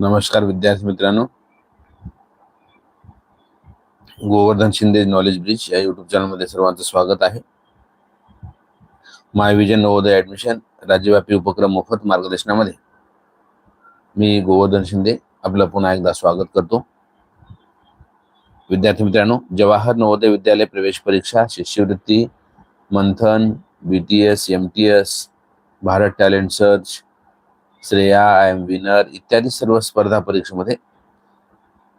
नमस्कार विद्यार्थी मित्रांनो. गोवर्धन शिंदे नॉलेज ब्रिज या युट्यूब चॅनलमध्ये सर्वांचं स्वागत आहे. माय विजन नवोदय ऍडमिशन राज्यव्यापी उपक्रम मोफत मार्गदर्शनामध्ये मी गोवर्धन शिंदे आपलं पुन्हा एकदा स्वागत करतो. विद्यार्थी मित्रांनो जवाहर नवोदय विद्यालय प्रवेश परीक्षा शिष्यवृत्ती Manthan B T S M T S Bharat talent search Shreya I M winner इत्यादी सर्व स्पर्धा परीक्षेमध्ये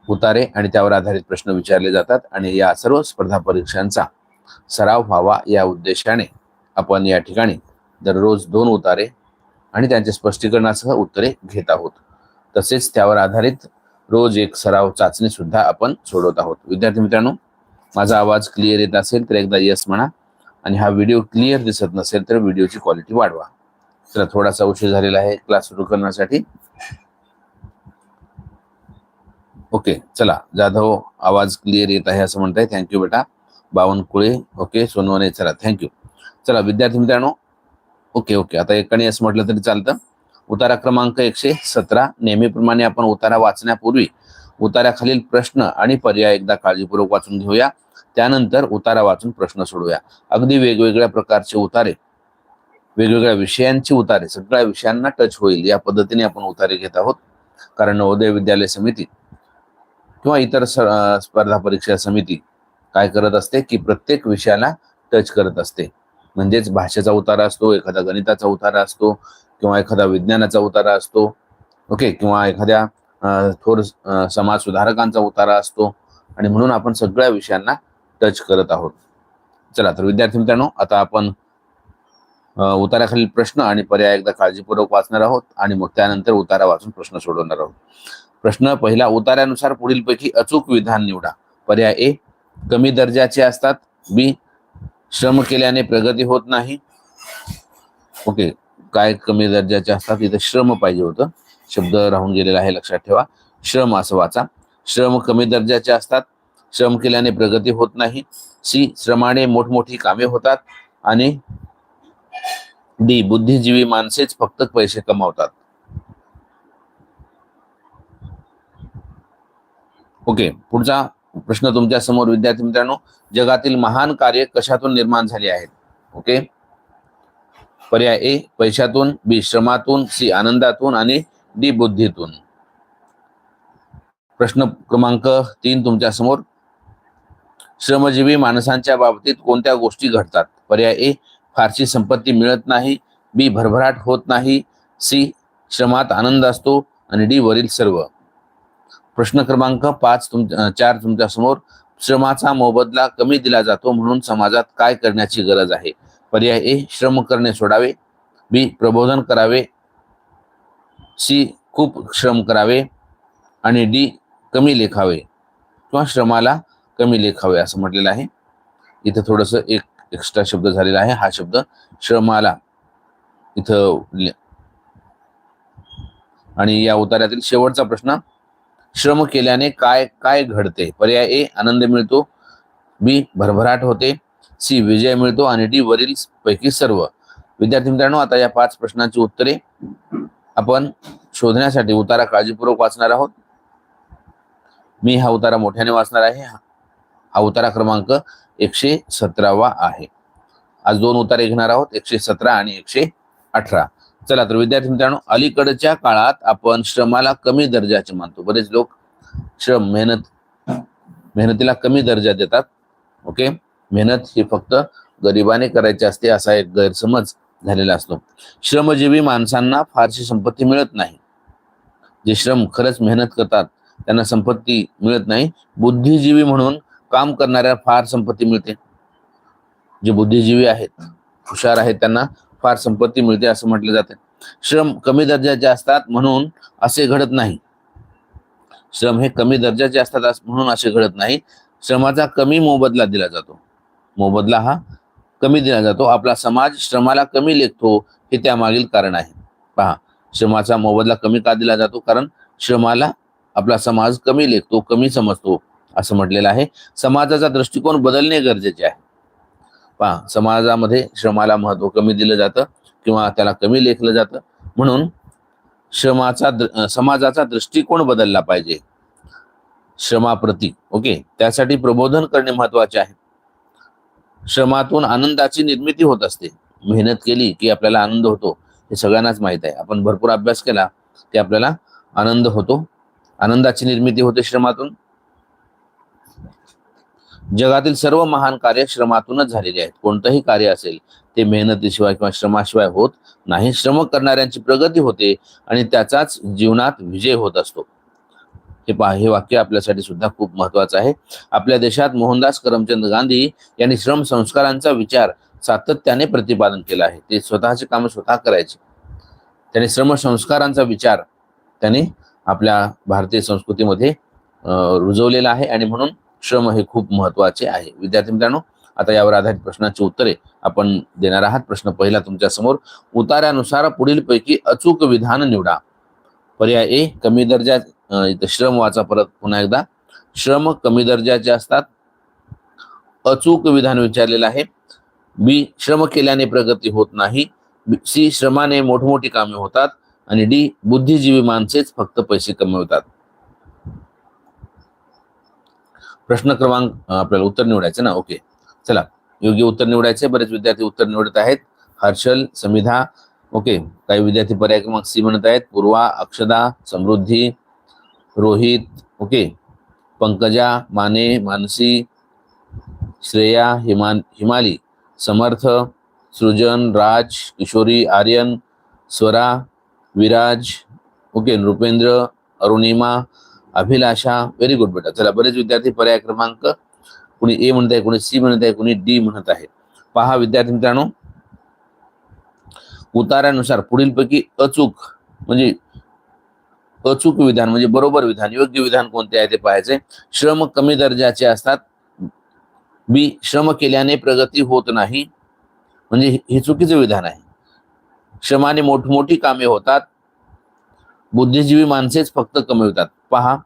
उतारे आणि त्यावर आधारित प्रश्न विचारले जातात आणि या सर्व स्पर्धा परीक्षांचा सराव व्हावा या उद्देशाने आपण या ठिकाणी दररोज दोन उतारे आणि त्यांच्या स्पष्टीकरणासह उत्तरे घेत आहोत. तसेच त्यावर आधारित रोज एक सराव चाचणी सुद्धा आपण सोडवत आहोत. विद्यार्थी मित्रांनो माझा आवाज क्लिअर येत असेल तर एकदा यस म्हणा आणि हा व्हिडिओ क्लिअर दिसत नसेल तर व्हिडिओची क्वालिटी वाढवा. चला थोडासा उशीर झालेला आहे. क्लास सुरू करण्यासाठी. ओके चला. जाधव आवाज क्लिअर येत आहे असं म्हणताय. थँक्यू बेटा. बावनकुळे ओके सोनवणे चला. थँक्यू चला विद्यार्थी मित्रांनो. ओके ओके आता एकाने असं म्हटलं तरी चालतं. उतारा क्रमांक एकशे सतरा. नेहमीप्रमाणे आपण उतारा वाचण्यापूर्वी उताराखालील प्रश्न आणि पर्याय एकदा काळजीपूर्वक वाचून घेऊया. त्यानंतर उतारा वाचून प्रश्न सोडूया. अगदी वेगवेगळ्या प्रकारचे उतारे वेगवेगळ्या विषयांची उतारे सगळ्या विषयांना टच होईल. या पद्धतीने आपण उतारे घेत आहोत. कारण नवोदय विद्यालय समिती किंवा इतर स्पर्धा परीक्षा समिती काय करत असते की प्रत्येक विषयाला टच करत असते. म्हणजेच भाषेचा उतारा असतो एखादा गणिताचा उतारा असतो किंवा एखादा विज्ञानाचा उतारा असतो. ओके किंवा एखाद्या थोर समाज सुधारकांचा उतारा असतो. आणि म्हणून आपण सगळ्या विषयांना टच करत आहोत. चला तर विद्यार्थी मित्रांनो आता आपण उताराखालील प्रश्न आणि पर्याय एकदा काळजीपूर्वक वाचणार आहोत आणि मग त्यानंतर उतारा वाचून प्रश्न सोडवणार आहोत. प्रश्न पहिला उतार्यानुसार पुढीलपैकी अचूक विधान निवडा. पर्याय ए कमी दर्जाचे असतात. बी श्रम केल्याने प्रगती होत नाही. ओके काय कमी दर्जाचे असतात? इथे श्रम पाहिजे होतं. शब्द राहून गेलेला आहे लक्षात ठेवा. श्रम असं वाचा. श्रम कमी दर्जाचे असतात. श्रम केल्याने प्रगती होत नाही. सी श्रमाने मोठमोठी कामे होतात. आणि डी बुद्धिजीवी माणसेच फक्त पैसे कमावतात. ओके पुढचा प्रश्न तुमच्यासमोर विद्यार्थी मित्रांनो. जगातील महान कार्य कशातून निर्माण झाले आहेत? ओके. पर्याय ए पैशातून बी श्रमातून सी आनंदातून आणि डी बुद्धीतून. प्रश्न क्रमांक तीन तुमच्यासमोर. श्रमजीवी माणसांच्या बाबतीत कोणत्या गोष्टी घडतात? पर्याय ए फारशी संपत्ती मिळत नाही बी भरभराट होत नाही सी श्रमात आनंद असतो आणि डी वरील सर्व. प्रश्न क्रमांक पाच तुम चार तुमच्यासमोर श्रमाचा मोबदला कमी दिला जातो म्हणून समाजात काय करण्याची गरज आहे? पर्याय ए श्रम करणे सोडावे. बी प्रबोधन करावे. सी खूप श्रम करावे. आणि डी कमी लेखावे. किंवा श्रमाला कमी लेखावे असं म्हटलेलं आहे. इथं थोडंसं एक एक्स्ट्रा शब्द झालेला आहे. हा शब्द श्रमाला इथं आणि या उतार्यातील शेवटचा प्रश्न श्रम केल्याने काय काय घडते? पर्याय ए आनंद मिळतो. बी भरभराट होते. सी विजय मिळतो. आणि डी वरील पैकी सर्व. विद्यार्थी मित्रांनो आता या पाच प्रश्नांची उत्तरे आपण शोधण्यासाठी उतारा काळजीपूर्वक वाचणार आहोत. मी हा उतारा मोठ्याने वाचणार आहे. हा उतारा क्रमांक एकशे सतरावा आहे. आज दोन उतारे घेणार आहोत एकशे सतरा आणि एकशे अठरा. चला तर विद्यार्थी मित्रांनो अलीकडच्या काळात आपण श्रमाला कमी दर्जाचे मानतो. बरेच लोक श्रम मेहनत मेहनतीला कमी दर्जा देतात. ओके? मेहनत ही फक्त गरिबाने करायची असते असा एक गैरसमज झालेला असतो. श्रमजीवी माणसांना फारशी संपत्ती मिळत नाही. जे श्रम खरंच मेहनत करतात त्यांना संपत्ती मिळत नाही. बुद्धिजीवी म्हणून काम करणाऱ्या फार संपत्ती मिळते. जे बुद्धिजीवी आहेत हुशार आहेत त्यांना फार संपत्ती मिळते असं म्हटलं जाते. श्रम कमी दर्जाचे असतात म्हणून असे घडत नाही. श्रम हे कमी दर्जाचे असतात म्हणून असे घडत नाही. श्रमाचा कमी मोबदला दिला जातो. मोबदला हा कमी दिला जातो. आपला समाज श्रमाला कमी लेखतो हे त्यामागील कारण आहे. पहा श्रमाचा मोबदला कमी का दिला जातो? कारण श्रमाला आपला समाज कमी लेखतो कमी समजतो. असं म्हटलेलं आहे. समाजाचा दृष्टिकोन बदलणे गरजेचे आहे. पहा समाजामध्ये श्रमाला महत्त्व कमी दिलं जातं किंवा त्याला कमी लेखलं जातं. म्हणून श्रमाचा समाजाचा दृष्टिकोन बदलला पाहिजे. श्रमाप्रती ओके? त्यासाठी प्रबोधन करणे महत्त्वाचे आहे. श्रमातून आनंदाची निर्मिती होत असते. मेहनत केली की आपल्याला आनंद होतो हे सगळ्यांनाच माहीत आहे. आपण भरपूर अभ्यास केला की आपल्याला आनंद होतो. आनंदाची निर्मिती होते श्रमातून. जगातील सर्व महान कार्य श्रमातूनच झालेले आहेत. कोणतंही कार्य असेल ते मेहनतीशिवाय किंवा श्रमाशिवाय होत नाही. श्रम करणाऱ्यांची प्रगती होते आणि त्याचाच जीवनात विजय होत असतो. हे पहा हे वाक्य आपल्यासाठी सुद्धा खूप महत्वाचं आहे. आपल्या देशात मोहनदास करमचंद गांधी यांनी श्रम संस्कारांचा विचार सातत्याने प्रतिपादन केला आहे. ते स्वतःचे काम स्वतः करायचे. त्याने श्रम संस्कारांचा विचार त्याने आपल्या भारतीय संस्कृतीमध्ये रुजवलेला आहे आणि म्हणून श्रम हे खूप महत्त्वाचे आहे. विद्यार्थी मित्रांनो आता यावर आधारित प्रश्नाची उत्तरे आपण देणार आहात. प्रश्न पहिला तुमच्यासमोर उतार्यानुसार पुढील पैकी अचूक विधान निवडा. पर्याय ए कमी दर्जा इथं श्रम वाचा परत पुन्हा एकदा. श्रम कमी दर्जाचे असतात अचूक विधान विचारलेलं आहे. बी श्रम केल्याने प्रगती होत नाही. सी श्रमाने मोठमोठी कामे होतात. आणि डी बुद्धिजीवी माणसेच फक्त पैसे कमवतात. प्रश्न क्रमांक आपल्याला उत्तर निवडायचं ना? ओके चला. योग्य उत्तर निवडायचे. बरेच विद्यार्थी उत्तर निवडत आहेत. हर्षल समिधा. ओके काही विद्यार्थी पर्याय क्रमांक सी म्हणत आहेत. Purva Akshada Samruddhi Rohit. Okay Pankaja Mane Mansi Shreya हिमान Himali. Samarth Srujan Raj Kishori Aryan Swara Viraj. Okay Nripendra Arunima Abhilasha very good बेटा. चला बरेच विद्यार्थी पर्याय क्रमांक कुणी ए म्हणत आहे कुणी सी म्हणत आहे कुणी डी म्हणत आहे. पहा विद्यार्थी मित्रांनो. उतार्यानुसार पुढीलपैकी अचूक म्हणजे अचूक विधान म्हणजे बरोबर विधान योग्य विधान कोणते आहे ते पाहायचे. श्रम कमी दर्जाचे असतात. बी श्रम केल्याने प्रगती होत नाही. म्हणजे हे- हे चुकीचं विधान आहे. श्रमाने मोठमोठी कामे होतात. बुद्धिजीवी माणसेच फक्त कमवितात. पहा.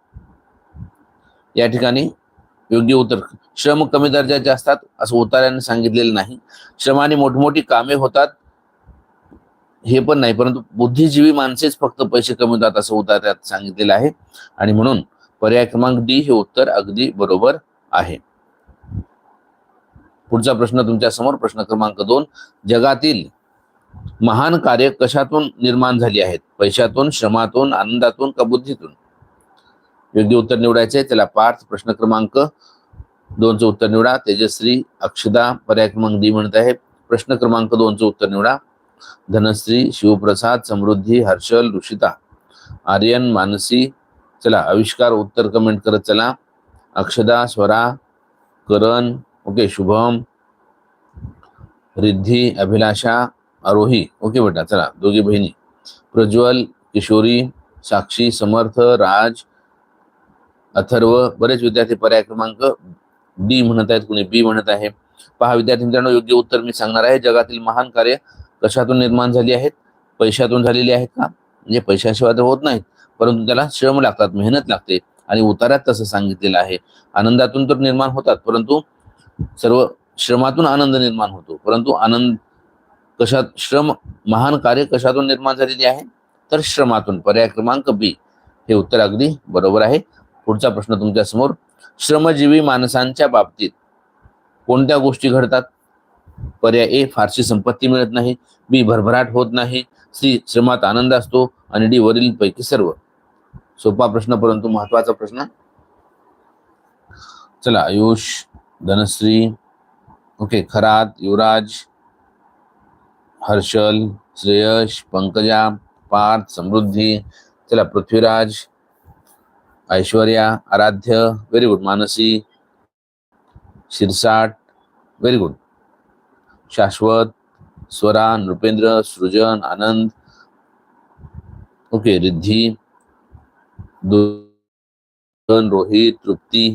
या ठिकाणी योग्य उत्तर. श्रम कमी दर्जाचे असतात असं उतार्याने सांगितलेलं नाही. श्रमाने मोठमोठी कामे होतात हे पण नाही. परंतु बुद्धिजीवी माणसेच फक्त पैसे कमवतात असं उतार्यात सांगितलेलं आहे. आणि म्हणून पर्याय क्रमांक डी हे उत्तर अगदी बरोबर आहे. पुढचा प्रश्न तुमच्यासमोर प्रश्न क्रमांक दोन. जगातील महान कार्य कशातून निर्माण झाली आहेत? पैशातून श्रमातून आनंदातून का बुद्धीतून? योग्य उत्तर निवडायचे त्याला पार्थ प्रश्न क्रमांक दोनचं उत्तर निवडा तेजश्री अक्षदा पर्याय क्रमांक डी म्हणत आहे. प्रश्न क्रमांक दोनचं उत्तर निवडा. धनश्री शिवप्रसाद समृद्धी हर्षल ऋषिता आर्यन मानसी चला आविष्कार उत्तर कमेंट करत चला. अक्षदा स्वरा करण ओके शुभम रिद्धी अभिलाषा आरोही ओके बेटा चला दोघी बहिणी. प्रज्वल किशोरी साक्षी समर्थ राज अथर्व बरेच विद्यार्थी पर्याय क्रमांक डी म्हणत आहेत कुणी बी म्हणत आहे. पहा विद्यार्थी मित्रांनो योग्य उत्तर मी सांगणार आहे. जगातील महान कार्य कशातून निर्माण झाली आहेत? पैशातून झालेली आहेत का? म्हणजे पैशाशिवाय तर होत नाहीत परंतु त्याला श्रम लागतात मेहनत लागते आणि उतारात तसं सांगितलेलं आहे. आनंदातून तर निर्माण होतात परंतु सर्व श्रमातून आनंद निर्माण होतो. परंतु आनंद कशात श्रम महान कार्य कशातून निर्माण झालेली आहे? तर श्रमातून. पर्याय क्रमांक बी हे उत्तर अगदी बरोबर आहे. पुढचा प्रश्न तुमच्यासमोर श्रमजीवी माणसांच्या बाबतीत कोणत्या गोष्टी घडतात? पर्याय ए फारशी संपत्ती मिळत नाही. बी भरभराट होत नाही. सी श्रमात आनंद असतो. आणि डी वरील पैकी सर्व. सोपा प्रश्न परंतु महत्त्वाचा प्रश्न. चला आयुष धनश्री. ओके खरात युवराज हर्षल श्रेयश पंकजा पार्थ समृद्धी. चला Prithviraj. Aishwarya Aaradhya very good Mansi Shirsat very good Shashwat Swara Nripendra Srujan Anand. Okay Riddhi Rohit Trupti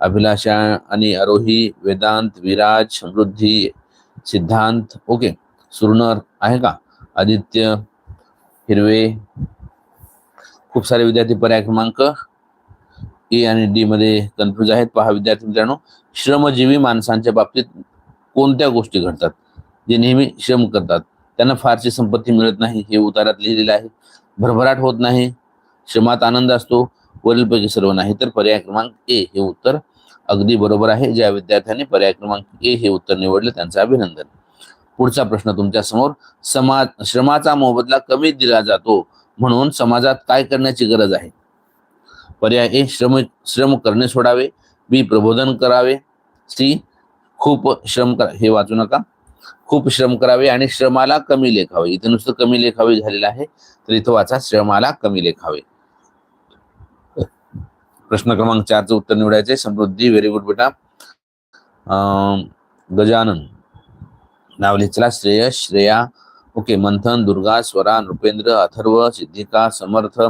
Abhilasha आणि अरोही वेदांत विराज समृद्धी सिद्धांत. ओके सुरनर आहे का? आदित्य हिरवे. खूप सारे विद्यार्थी पर्याय क्रमांक ए आणि डी मध्ये कन्फ्युज आहेत. पहा विद्यार्थी मित्रांनो श्रमजीवी माणसांच्या बाबतीत कोणत्या गोष्टी घडतात? जे नेहमी श्रम करतात. त्यांना फारशी संपत्ती मिळत नाही. हे उतारात लिहिलेलं आहे. भरभराट होत नाही. श्रमात आनंद असतो. वरीलपैकी सर्व नाही. तर पर्याय क्रमांक ए हे उत्तर अगदी बरोबर आहे. ज्या विद्यार्थ्यांनी पर्याय क्रमांक ए हे उत्तर निवडले त्यांचं अभिनंदन. पुढचा प्रश्न तुमच्यासमोर समाज श्रमाचा मोबदला कमी दिला जातो. म्हणून समाजात काय करण्याची गरज आहे? पर्याय ए श्रम श्रम करणे सोडावे बी प्रबोधन करावे सी खूप श्रम करा हे वाचू नका. खूप श्रम करावे आणि श्रमाला कमी लेखावे इथे नुसतं कमी लेखावे झालेलं आहे तर इथं वाचा श्रमाला कमी लेखावे प्रश्न क्रमांक चारचं उत्तर निवडायचे समृद्धी व्हेरी गुड बेटा. अं, गजानन. नाव चला श्रेयस श्रेया. ओके मंथन दुर्गा स्वरा नृपेंद्र अथर्व सिद्धिका समर्थ.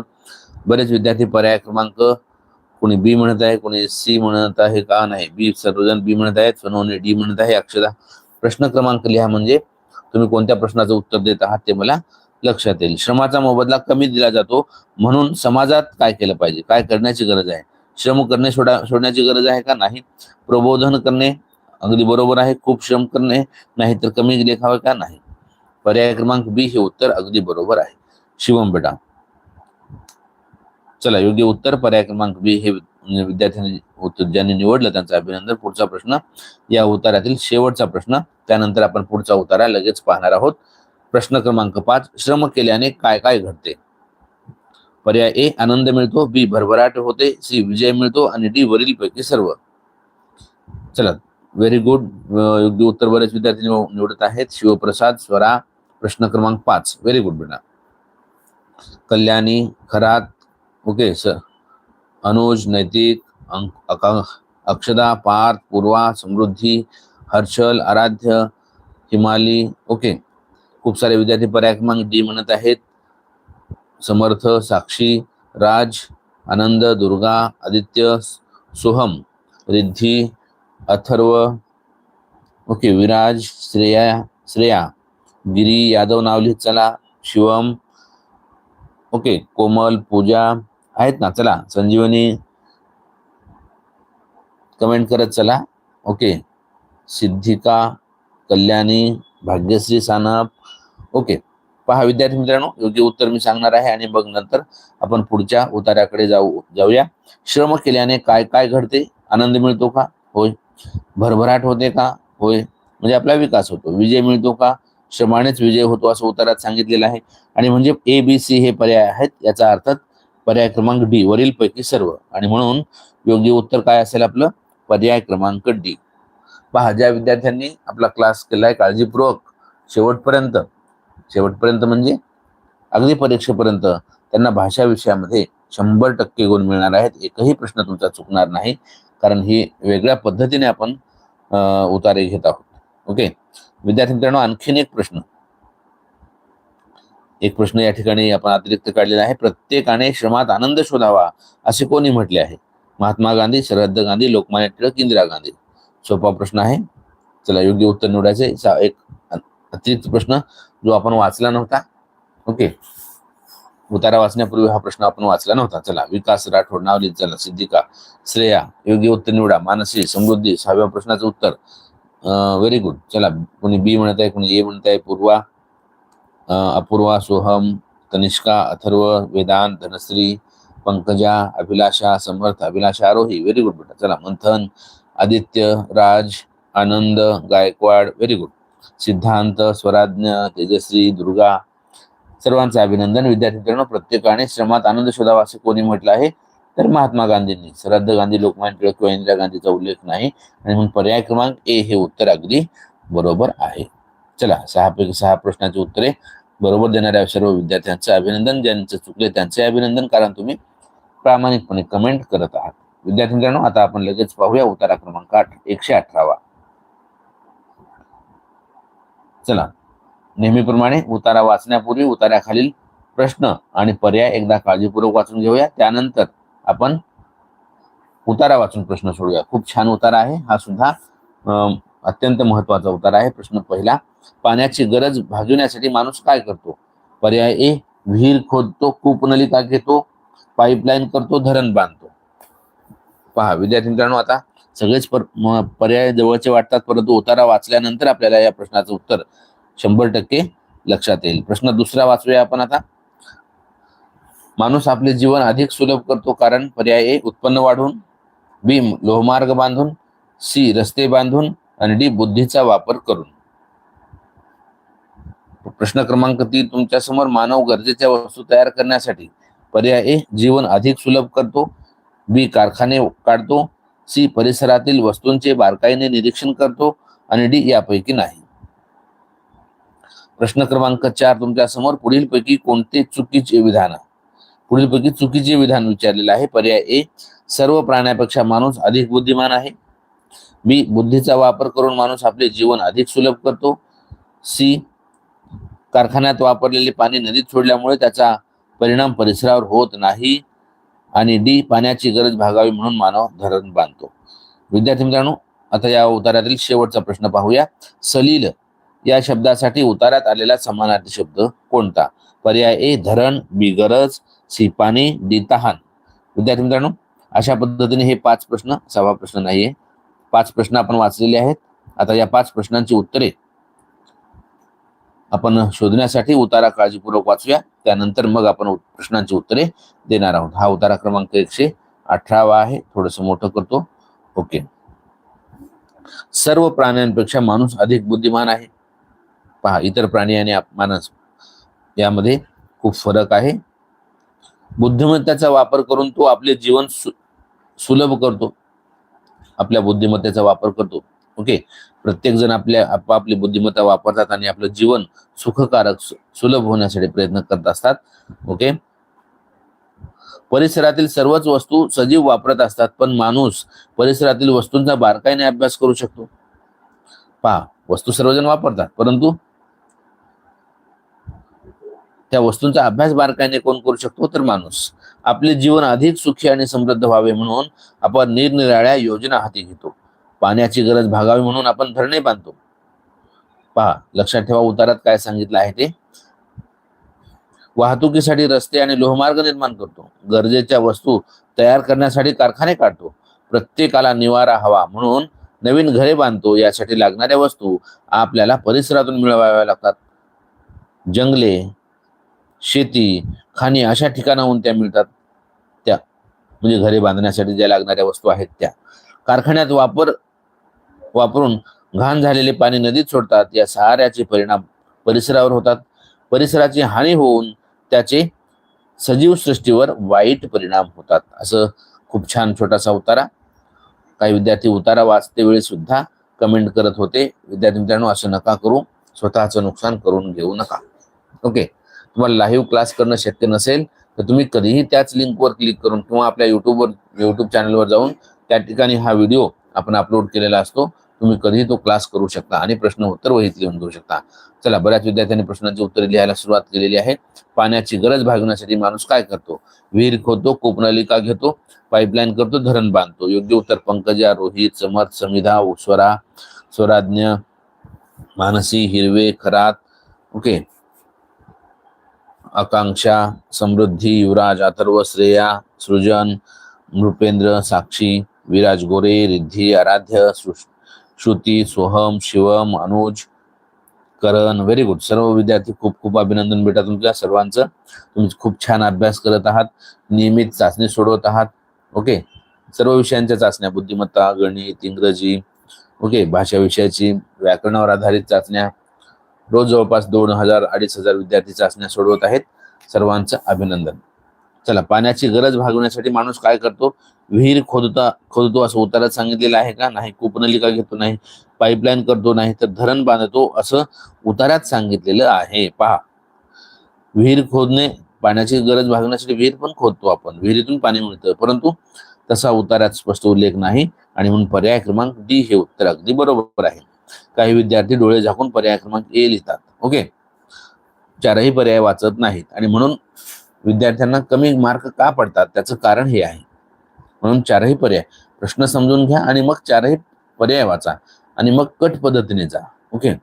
बरेच विद्यार्थी पर्याय क्रमांक कोणी बी म्हणत आहे कोणी सी म्हणत आहे का नाही? बी सर्वजण बी म्हणत आहेत सोनवणे डी म्हणत आहे. अक्षदा प्रश्न क्रमांक लिहा म्हणजे तुम्ही कोणत्या प्रश्नाचं उत्तर देत आहात ते मला लक्षात येईल. श्रमाचा मोबदला कमी दिला जातो म्हणून समाजात काय केलं पाहिजे? काय करण्याची गरज आहे? श्रम करणे सोडा सोडण्याची गरज आहे का नाही? प्रबोधन करणे अगदी बरोबर आहे. खूप श्रम करणे नाही तर कमी लेखावे का नाही? पर्याय क्रमांक बी हे उत्तर अगदी बरोबर आहे. शिवम बेटा चला योग्य उत्तर पर्याय क्रमांक बी हे विद्यार्थ्यांनी उत्तर ज्यांनी निवडलं. त्यांचं अभिनंदन. पुढचा प्रश्न या उतारातील शेवटचा प्रश्न. त्यानंतर आपण पुढचा उतारा लगेच पाहणार आहोत. प्रश्न क्रमांक पाच श्रम केल्याने काय काय घडते? पर्याय ए आनंद मिळतो. बी भरभराट होते. सी विजय मिळतो. आणि डी वरील पैकी सर्व. चला व्हेरी गुड योग्य उत्तर बरेच विद्यार्थी निवडत आहेत. शिवप्रसाद स्वरा प्रश्न क्रमांक पाच. व्हेरी गुड बेटा. कल्याणी खरात ओके स अनुज नैतिक अंक अक्षदा पार्थ पूर्वा समृद्धी हर्षल आराध्य हिमाली ओके. खूप सारे विद्यार्थी पर्याय क्रमांक डी म्हणत आहेत. समर्थ साक्षी राज आनंद दुर्गा आदित्य सोहम रिद्धी अथर्व ओके विराज श्रेया श्रेया गिरी यादव नाव लिहित चला शिवम ओके कोमल पूजा आहेत ना चला. संजीवनी कमेंट करत चला. ओके सिद्धिका कल्याणी भाग्यश्री सानप. ओके पहा विद्यार्थी मित्रांनो योग्य उत्तर मी सांगणार आहे आणि मग नंतर आपण पुढच्या उतार्याकडे जाऊ जाऊया. श्रम केल्याने काय काय घडते? आनंद मिळतो का? होय. भरभराट होते का? होय. म्हणजे आपला विकास होतो. विजय मिळतो का? श्रमानेच विजय होतो असं उतारात सांगितलेलं आहे. आणि म्हणजे ए बी सी हे पर्याय आहेत याचा अर्थ पर्याय क्रमांक डी वरील पैकी सर्व. आणि म्हणून योग्य उत्तर काय असेल आपलं? पर्याय क्रमांक डी. पहा ज्या विद्यार्थ्यांनी आपला क्लास केलाय काळजीपूर्वक शेवटपर्यंत शेवटपर्यंत म्हणजे अगदी परीक्षेपर्यंत त्यांना भाषा विषयामध्ये शंभर टक्के गुण मिळणार आहेत. एकही प्रश्न तुमचा चुकणार नाही कारण ही वेगळ्या पद्धतीने आपण उतारे घेत आहोत. ओके? विद्यार्थी मित्रांनो आणखीन एक प्रश्न. एक प्रश्न या ठिकाणी आपण अतिरिक्त काढलेला आहे. प्रत्येकाने श्रमात आनंद शोधावा असे कोणी म्हटले आहे? महात्मा गांधी शरद गांधी लोकमान्य टिळक इंदिरा गांधी. सोपा प्रश्न आहे. चला योग्य उत्तर निवडायचे. एक अतिरिक्त प्रश्न जो आपण वाचला नव्हता. ओके. उतारा वाचण्यापूर्वी हा प्रश्न आपण वाचला नव्हता. चला विकास राठोड नाव चला सिद्धिका श्रेया योग्य उत्तर निवडा. मानसी समृद्धी सहाव्या प्रश्नाचं उत्तर. व्हेरी गुड चला कोणी बी म्हणत आहे कोणी ए म्हणत आहे पूर्वा. अपूर्वा सोहम कनिष्का अथर्व वेदांत धनश्री पंकजा अभिलाषा समर्थ अभिलाषा आरोही व्हेरी गुड बेटा. चला मंथन आदित्य राज आनंद गायकवाड व्हेरी गुड सिद्धांत स्वराज्ञ तेजश्री दुर्गा सर्वांचे अभिनंदन. विद्यार्थी मित्रांनो प्रत्येकाने श्रमात आनंद शोधावा असे कोणी म्हटलं आहे? तर महात्मा गांधींनी. श्रद्ध गांधी लोकमान्य टिळक किंवा इंदिरा गांधीचा उल्लेख नाही. आणि म्हणून पर्याय क्रमांक ए हे उत्तर अगदी बरोबर आहे. चला सहापैकी सहा प्रश्नाची उत्तरे बरोबर देणाऱ्या सर्व विद्यार्थ्यांचं अभिनंदन ज्यांचं चुकले त्यांचे अभिनंदन कारण तुम्ही प्रामाणिकपणे कमेंट करत आहात. विद्यार्थी मित्रांनो आता आपण लगेच पाहूया उतारा क्रमांक आठ एकशे अठरावा. चला नेहमीप्रमाणे उतारा वाचण्यापूर्वी उतार्याखालील प्रश्न आणि पर्याय एकदा काळजीपूर्वक वाचून घेऊया. त्यानंतर आपण उतारा वाचून प्रश्न सोडूया. खूप छान उतारा आहे. हा सुद्धा अं, अत्यंत महत्त्वाचा उतारा आहे. प्रश्न पहिला पाण्याची गरज भागविण्यासाठी माणूस काय करतो? पर्याय ए विहीर खोदतो कूपनलिका घेतो पाईपलाईन करतो धरण बांधतो. पहा विद्यार्थी मित्रांनो आता सगळेच पर, पर्याय जवळचे वाटतात परंतु उतारा वाचल्यानंतर आपल्याला या प्रश्नाचं उत्तर शंभर टक्के लक्षात येईल. प्रश्न दुसरा वाचूया आपण आता. माणूस आपले जीवन अधिक सुलभ करतो कारण पर्याय ए उत्पन्न वाढवून बी लोहमार्ग बांधून सी रस्ते बांधून आणि डी बुद्धीचा वापर करून. प्रश्न क्रमांक तीन तुमच्यासमोर मानव गरजेच्या वस्तू तयार करण्यासाठी पर्याय ए जीवन अधिक सुलभ करतो. बी कारखाने काढतो. सी परिसरातील वस्तूंचे बारकाईने निरीक्षण करतो. आणि डी यापैकी नाही. प्रश्न क्रमांक चार तुमच्यासमोर पुढील पैकी कोणते चुकीचे विधान? पुढील पैकी चुकीचे विधान विचारलेलं आहे. पर्याय ए सर्व प्राण्यापेक्षा माणूस अधिक बुद्धिमान आहे. बी बुद्धीचा वापर करून माणूस आपले जीवन अधिक सुलभ करतो. सी कारखान्यात वापरलेले पाणी नदीत सोडल्यामुळे त्याचा परिणाम परिसरावर होत नाही आणि डी पाण्याची गरज भागावी म्हणून मानव धरण बांधतो. विद्यार्थी मित्रांनो आता या उतारातील शेवटचा प्रश्न पाहूया. सलील या शब्दासाठी उतारात आलेला समानार्थी शब्द कोणता? पर्याय ए धरण बी गरज सी पाणी डी तहान. विद्यार्थी मित्रांनो अशा पद्धतीने हे पाच प्रश्न सहा प्रश्न नाहीये. पाच प्रश्न आपण वाचलेले आहेत. आता या पाच प्रश्नांची उत्तरे आपण शोधण्यासाठी उतारा काळजीपूर्वक वाचूया. त्यानंतर मग आपण प्रश्नांची उत्तरे देणार आहोत. हा उतारा क्रमांक एकशे अठरावा आहे. थोडस मोठं करतो. ओके. सर्व प्राण्यांपेक्षा माणूस अधिक बुद्धिमान आहे. पहा इतर प्राणी आणि आप- माणूस यामध्ये खूप फरक आहे. बुद्धिमत्तेचा वापर करून तो आपले जीवन सु- सुलभ करतो. आपल्या बुद्धिमत्तेचा वापर करतो. ओके प्रत्येक जण आपल्या आपापली बुद्धिमत्ता वापरतात आणि आपलं जीवन सुखकारक सुलभ होण्यासाठी प्रयत्न करत असतात. ओके परिसरातील सर्वच वस्तू सजीव वापरत असतात पण माणूस परिसरातील वस्तूंचा बारकाईने अभ्यास करू शकतो. पहा वस्तू सर्वजण वापरतात परंतु त्या वस्तूंचा अभ्यास बारकाईने कोण करू शकतो? तर माणूस. आपले जीवन अधिक सुखी आणि समृद्ध व्हावे म्हणून आपण निरनिराळ्या योजना हाती घेतो. पाण्याची गरज भागावी म्हणून आपण धरणे बांधतो. पहा लक्षात ठेवा उतारात काय सांगितलं आहे ते. वाहतुकीसाठी रस्ते आणि लोहमार्ग निर्माण करतो. गरजेच्या वस्तू तयार करण्यासाठी कारखाने काढतो. प्रत्येकाला निवारा हवा म्हणून नवीन घरे बांधतो. यासाठी लागणाऱ्या वस्तू आपल्याला परिसरातून मिळवाव्या लागतात. जंगले शेती खाणी अशा ठिकाणाहून त्या मिळतात त्या. म्हणजे घरे बांधण्यासाठी ज्या लागणाऱ्या वस्तू आहेत त्या. कारखान्यात वापर वापरून घाण झालेले पाणी नदीत सोडतात. या सहाऱ्याचे परिणाम परिसरावर होतात. परिसराची हानी होऊन त्याचे सजीव सृष्टीवर वाईट परिणाम होतात. असं खूप छान छोटासा उतारा. काही विद्यार्थी उतारा वाचते वेळी सुद्धा कमेंट करत होते. विद्यार्थी मित्रांनो असं नका करू. स्वतःचं नुकसान करून घेऊ नका. ओके. तुम्हाला लाईव्ह क्लास करणं शक्य नसेल तर तुम्ही कधीही त्याच लिंकवर क्लिक करून किंवा आपल्या युट्यूबवर युट्यूब चॅनलवर जाऊन त्या ठिकाणी हा व्हिडिओ आपण अपलोड केलेला असतो. तुम्ही कधीही तो क्लास करू शकता आणि प्रश्न उत्तर वहीत लिहून घेऊ शकता. चला बऱ्याच विद्यार्थ्यांनी प्रश्नांची उत्तरे लिहायला सुरुवात केलेली आहे. पाण्याची गरज भागवण्यासाठी माणूस काय करतो? विहीर खोदतो कूपनलिका घेतो पाईपलाईन करतो धरण बांधतो. योग्य उत्तर Pankaja Rohit Samarth Samidha Swara Swaradnya Mansi Hirve Kharat. Okay Akanksha Samruddhi Yuvraj Atharva Shreya Srujan Nripendra Sakshi Viraj Gore Riddhi Aaradhya Shruti Soham Shivam Anuj Karan. Very good सर्व विद्यार्थी खूप खूप अभिनंदन बेटा तुमच्या सर्वांचं. तुम्ही खूप छान अभ्यास करत आहात नियमित चाचणी सोडवत आहात. ओके सर्व विषयांच्या चाचण्या बुद्धिमत्ता गणित इंग्रजी ओके भाषा विषयाची व्याकरणावर आधारित चाचण्या रोज जवळपास दोन हजार अडीच हजार विद्यार्थी चाचण्या सोडवत आहेत. सर्वांचं अभिनंदन. चला पाण्याची गरज भागवण्यासाठी माणूस काय करतो? विहीर खोदता खोदतो असं उतारात सांगितलेलं आहे का? नाही कूपनलिका घेतो नाही पाईपलाईन करतो नाही तर धरण बांधतो असं उतारात सांगितलेलं आहे. पहा. विहीर खोदणे पाण्याची गरज भागवण्यासाठी विहीर पण खोदतो आपण. विहिरीतून पाणी मिळतं परंतु तसा उतारात स्पष्ट उल्लेख नाही. आणि म्हणून पर्याय क्रमांक डी हे उत्तर अगदी बरोबर आहे. काही विद्यार्थी डोळे झाकून पर्याय क्रमांक ए लिहितात. ओके? चारही पर्याय वाचत नाहीत. आणि म्हणून विद्यार्थ्यांना कमी मार्क का पडतात? त्याचं कारण हे आहे. म्हणून चारही पर्याय प्रश्न समजून घ्या आणि मग चारही पर्याय वाचा आणि मग कट पद्धतीने जा. ओके?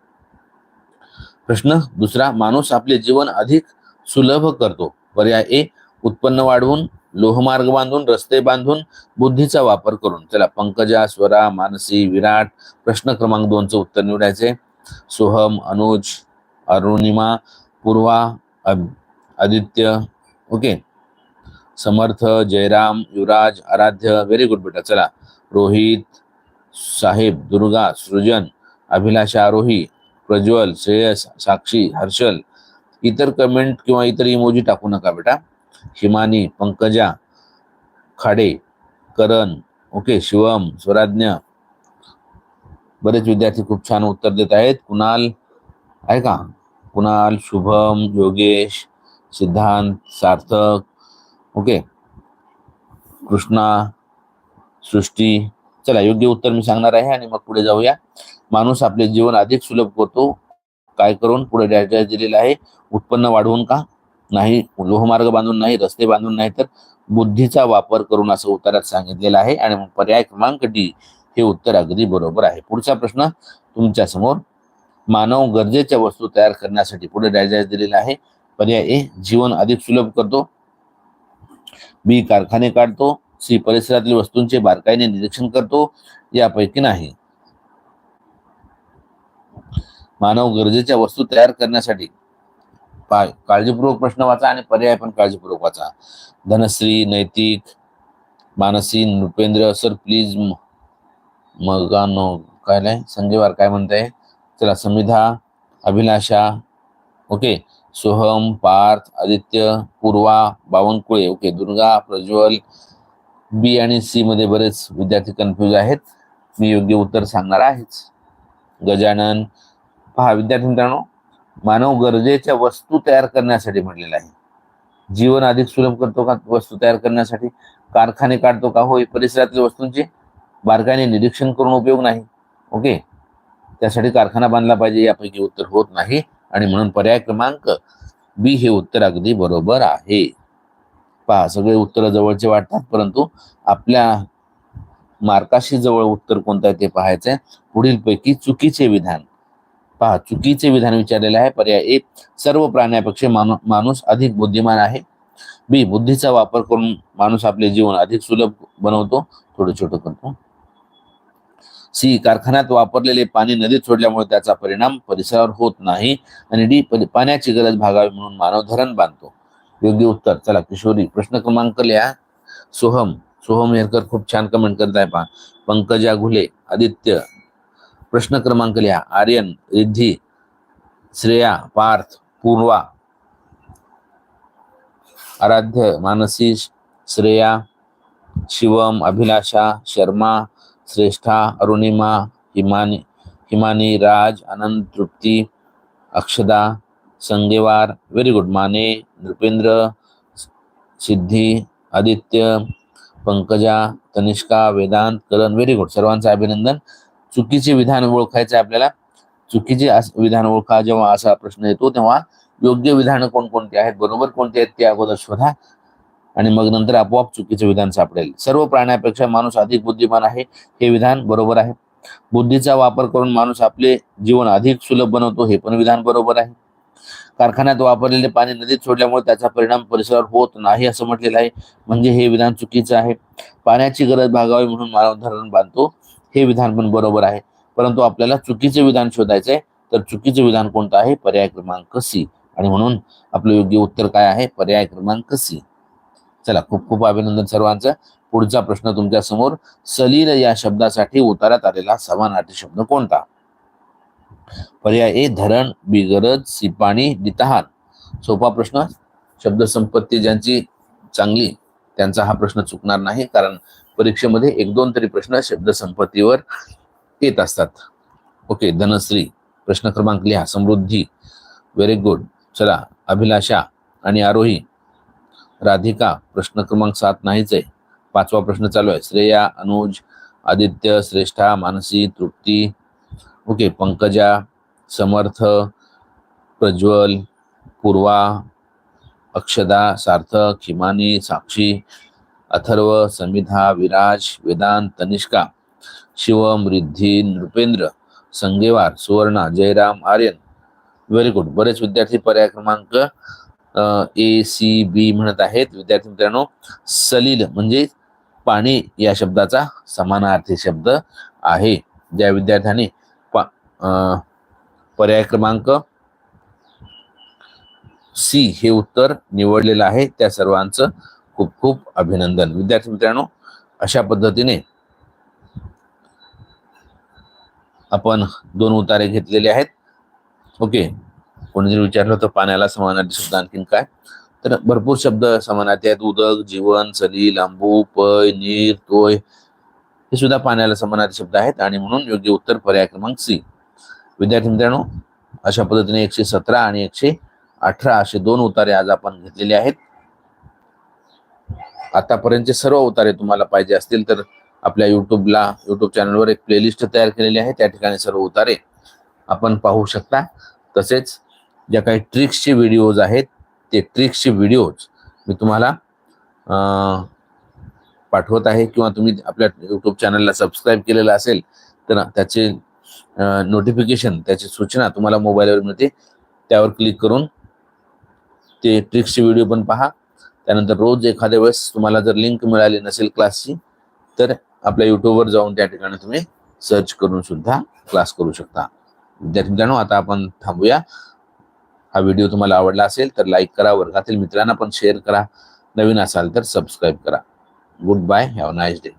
प्रश्न दुसरा माणूस आपले जीवन अधिक सुलभ करतो. पर्याय ए उत्पन्न वाढवून लोहमार्ग बांधून रस्ते बांधून बुद्धीचा वापर करून. त्याला पंकजा स्वरा मानसी विराट प्रश्न क्रमांक दोनचं उत्तर निवडायचे. Soham Anuj Arunima Purva Aditya okay. Samarth Jayram Yuvraj Aaradhya very good बेटा. चला रोहित साहेब दुर्गा सृजन अभिलाषा आरोही प्रज्वल श्रेयस साक्षी हर्षल इतर कमेंट किंवा इतर इमोजी टाकू नका बेटा. हिमानी पंकजा खाडे करण ओके शिवम स्वराज्ञ. बरेच विद्यार्थी खूप छान उत्तर देत आहेत. कुणाल आहे का? कुणाल शुभम योगेश सिद्धांत सार्थक ओके. कृष्णा सृष्टी. चला योग्य उत्तर मी सांगणार आहे आणि मग पुढे जाऊया. माणूस आपले जीवन अधिक सुलभ करतो. काय करून? पुढे डॅश डॅश दिलेलं आहे. उत्पन्न वाढवून का? नाही लोहमार्ग बांधून नाही रस्ते बांधून नाही तर बुद्धीचा वापर करून असं उत्तरात सांगितलेलं आहे. आणि मग पर्याय क्रमांक डी हे उत्तर अगदी बरोबर आहे. पुढचा प्रश्न तुमच्यासमोर. मानव गरजेच्या वस्तू तयार करण्यासाठी पुढे डायजायज दिलेला आहे. पर्याय ए जीवन अधिक सुलभ करतो. बी कारखाने काढतो. सी परिसरातील वस्तूंचे बारकाईने निरीक्षण करतो. यापैकी नाही. मानव गरजेच्या वस्तू तयार करण्यासाठी काळजीपूर्वक प्रश्न वाचा आणि पर्याय पण काळजीपूर्वक वाचा. धनश्री नैतिक मानसी नृपेंद्र सर प्लीज मगानो काय नाही संजय वार काय म्हणताय चला Samidha Abhilasha okay. Soham Parth Aditya Purva Bawankule okay. Durga Prajwal B आणि सी मध्ये बरेच विद्यार्थी कन्फ्युज आहेत. मी योग्य उत्तर सांगणार आहेच. गजानन पहा विद्यार्थी मित्रांनो मानव गरजेच्या वस्तू तयार करण्यासाठी म्हटलेलं आहे. जीवन अधिक सुलभ करतो का? वस्तू तयार करण्यासाठी कारखाने काढतो का? होय परिसरातील वस्तूंचे बारकाईने निरीक्षण करून उपयोग नाही. ओके? त्यासाठी कारखाना बांधला पाहिजे यापैकी उत्तर होत नाही. आणि म्हणून पर्याय क्रमांक बी हे उत्तर अगदी बरोबर आहे. पहा सगळे उत्तर जवळचे वाटतात परंतु आपल्या मार्काशी जवळ उत्तर कोणतं आहे ते पाहायचंय. पुढील पैकी चुकीचे विधान. पहा चुकीचे विधान विचारलेले आहे पर्याय ए सर्व प्राण्यापेक्षा माणूस अधिक बुद्धिमान आहे. बी बुद्धीचा वापर करून माणूस आपले जीवन अधिक सुलभ बनवतो. थोडं छोटं करतो. सी कारखान्यात वापरलेले पाणी नदीत सोडल्यामुळे त्याचा परिणाम परिसरावर होत नाही आणि डी पाण्याची गरज भागावी म्हणून मानव धरण बांधतो. योग्य उत्तर. चला किशोरी प्रश्न क्रमांक लिहा. सोहम सोहम हेरकर खूप छान कमेंट करत आहे पहा. पंकजा घुले आदित्य प्रश्न क्रमांक लिहा. आर्यन रिद्धी श्रेया पार्थ पूर्वा आराध्य मानसी श्रेया शिवम अभिलाषा शर्मा श्रेष्ठा Arunima Himani Himani Raj Anand Trupti Akshada Sangewar very good Mane Nripendra Siddhi Aditya Pankaja Tanishka Vedant Karan very good सर्वांचं अभिनंदन. चुकीचे विधान ओळखायचे आपल्याला. चुकीचे विधान ओळखा जेव्हा असा प्रश्न येतो तेव्हा योग्य विधानं कोणकोणती आहेत बरोबर कोणते आहेत ते अगोदर शोधा. आणि मग नंतर आपोआप चुकीचे विधान सापडेल. सर्व प्राण्यापेक्षा माणूस अधिक बुद्धिमान आहे हे विधान बरोबर आहे. बुद्धीचा वापर करून माणूस आपले जीवन अधिक सुलभ बनवतो हे पण विधान बरोबर आहे. कारखान्यात वापरलेले पाणी नदीत सोडल्यामुळे त्याचा परिणाम परिसरावर होत नाही असं म्हटलेलं आहे. म्हणजे हे विधान चुकीचं आहे. पाण्याची गरज भागावी म्हणून मानव धरण बांधतो. हे विधान पण बरोबर आहे. परंतु आपल्याला चुकीचे विधान शोधायचे तर चुकीचे विधान कोणतं आहे? पर्याय क्रमांक सी. आणि म्हणून आपलं योग्य उत्तर काय आहे? पर्याय क्रमांक सी. चला खूप खूप अभिनंदन सर्वांचं. पुढचा प्रश्न तुमच्यासमोर सलील या शब्दासाठी उतारात आलेला समानार्थी शब्द कोणता? पर्याय ए धरण बिगरज सिपाणी दितहान सोपा प्रश्न. शब्दसंपत्ती ज्यांची चांगली त्यांचा हा प्रश्न चुकणार नाही कारण परीक्षेमध्ये एक दोन तरी प्रश्न शब्दसंपत्तीवर येत असतात. ओके धनश्री प्रश्न क्रमांक लिहा. Samruddhi very good. चला अभिलाषा आणि आरोही. राधिका प्रश्न क्रमांक सात नाहीच आहे. पाचवा प्रश्न चालू आहे. Shreya Anuj Aditya Shreshtha Mansi Trupti. Okay Pankaja Samarth Prajwal Purva Akshada Sarthak Himani Sakshi Atharva Samidha Viraj Vedant Tanishka Shivam Riddhi Nripendra Sangewar Suvarna Jayram Aryan. Very good बरेच विद्यार्थी पर्याय क्रमांक ए सी बी म्हणत आहेत. विद्यार्थी मित्रांनो सलील म्हणजे पाणी या शब्दाचा समानार्थी शब्द आहे. ज्या विद्यार्थ्यांनी पा- पर्याय क्रमांक सी हे उत्तर निवडलेलं आहे. त्या सर्वांचं खूप खूप अभिनंदन. विद्यार्थी मित्रांनो अशा पद्धतीने आपण दोन उतारे घेतलेले आहेत. ओके. कोणी जर विचारलं तर पाण्याला समानार्थी शब्द आणखीन काय? तर भरपूर शब्द समानार्थी आहेत. उदक जीवन सलील आंबू पय नीर तोय हे सुद्धा पाण्याला समानार्थी शब्द आहेत आणि म्हणून योग्य उत्तर पर्याय क्रमांक सी. विद्यार्थी मित्रांनो अशा पद्धतीने एकशे सतरा आणि एकशे अठरा असे दोन उतारे आज आपण घेतलेले आहेत. आतापर्यंतचे सर्व उतारे तुम्हाला पाहिजे असतील तर आपल्या युट्यूबला युट्यूब चॅनलवर एक प्लेलिस्ट तयार केलेली आहे. त्या ठिकाणी सर्व उतारे आपण पाहू शकता. तसेच ज्या काही ट्रिक्सचे व्हिडिओज आहेत ते ट्रिक्सचे व्हिडिओज मी तुम्हाला पाठवत आहे. किंवा तुम्ही आपल्या युट्यूब चॅनलला सबस्क्राईब केलेलं असेल तर त्याचे नोटिफिकेशन त्याची सूचना तुम्हाला मोबाईलवर मिळते. त्यावर क्लिक करून ते ट्रिक्सचे व्हिडिओ पण पहा. त्यानंतर रोज एखाद्या वेळेस तुम्हाला जर लिंक मिळाली नसेल क्लासची तर आपल्या युट्यूबवर जाऊन त्या ठिकाणी तुम्ही सर्च करून सुद्धा क्लास करू शकता. विद्यार्थी मित्रांनो आता आपण थांबूया. हा व्हिडिओ तुम्हाला आवडला असेल तर लाईक करा. वर्गातील मित्रांना पण शेअर करा. नवीन असाल तर सबस्क्राईब करा. Good bye have nice day